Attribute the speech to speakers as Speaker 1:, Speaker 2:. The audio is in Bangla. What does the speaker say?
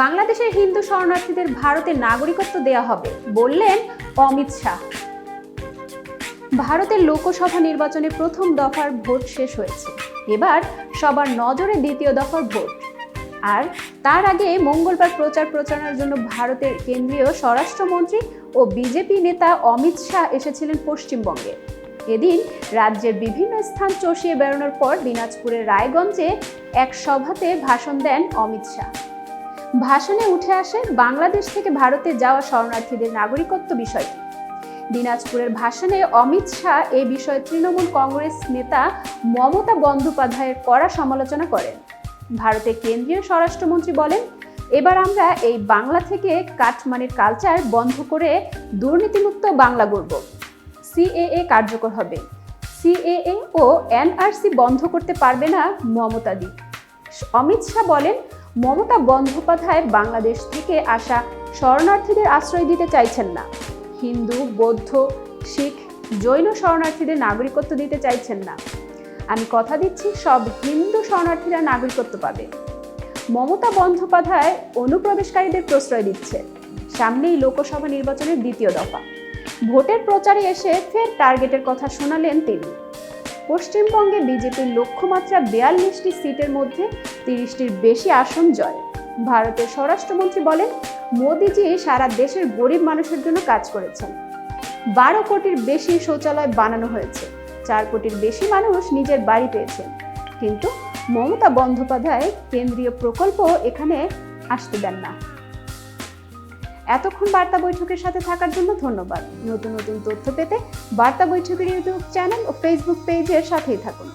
Speaker 1: বাংলাদেশের হিন্দু শরণার্থীদের ভারতের নাগরিকত্ব দেয়া হবে, বললেন অমিত শাহ। ভারতের লোকসভা নির্বাচনে প্রথম দফার ভোট শেষ হয়েছে। এবার সবার নজরে দ্বিতীয় দফার ভোট। আর তার আগে মঙ্গলবার প্রচার প্রচারণার জন্য ভারতের কেন্দ্রীয় স্বরাষ্ট্রমন্ত্রী ও বিজেপি নেতা অমিত শাহ এসেছিলেন পশ্চিমবঙ্গে। এদিন রাজ্যের বিভিন্ন স্থান চষিয়ে বেড়ানোর পর দিনাজপুরের রায়গঞ্জে এক সভাতে ভাষণ দেন অমিত শাহ। ভাষণে উঠে আসে বাংলাদেশ থেকে ভারতে যাওয়া শরণার্থীদের নাগরিকত্ব বিষয়টি। দিনাজপুরের ভাষণে অমিত শাহ এ বিষয়ে তৃণমূল কংগ্রেস নেতা মমতা বন্দ্যোপাধ্যায়ের কড়া সমালোচনা করেন। ভারতের কেন্দ্রীয় স্বরাষ্ট্রমন্ত্রী বলেন, এবার আমরা এই বাংলা থেকে কাঠমানির কালচার বন্ধ করে দুর্নীতিমুক্ত বাংলা গড়ব। সিএএ কার্যকর হবে। সিএএ ও এনআরসি বন্ধ করতে পারবে না মমতাদি অমিত শাহ বলেন মমতা বন্দ্যোপাধ্যায় বাংলাদেশ থেকে আসা শরণার্থীদের আশ্রয় দিতে চাইছেন না। হিন্দু, বৌদ্ধ, শিখ, জৈন শরণার্থীদের নাগরিকত্ব দিতে চাইছেন না। আমি কথা দিচ্ছি, সব হিন্দু শরণার্থীরা নাগরিকত্ব পাবে। মমতা বন্দ্যোপাধ্যায় অনুপ্রবেশকারীদের প্রশ্রয় দিচ্ছে। সামনেই লোকসভা নির্বাচনের দ্বিতীয় দফা। ভোটের প্রচারে এসে ফের টার্গেটের কথা শোনালেন তিনি। পশ্চিমবঙ্গে বিজেপির লক্ষ্যমাত্রা বিয়াল্লিশটি সিটের মধ্যে তিরিশটির বেশি আসন জয়। ভারতের স্বরাষ্ট্রমন্ত্রী বলেন, মোদিজি সারা দেশের গরিব মানুষের জন্য কাজ করেছেন। বারো কোটির বেশি শৌচালয় বানানো হয়েছে। চার কোটির বেশি মানুষ নিজের বাড়ি পেয়েছেন। কিন্তু মমতা বন্দ্যোপাধ্যায় কেন্দ্রীয় প্রকল্প এখানে আসতে দেন না। এতক্ষণ বার্তা বৈঠকের সাথে থাকার জন্য ধন্যবাদ। নতুন নতুন তথ্য পেতে বার্তা বৈঠকের ইউটিউব চ্যানেল ও ফেসবুক পেজের সাথেই থাকুন।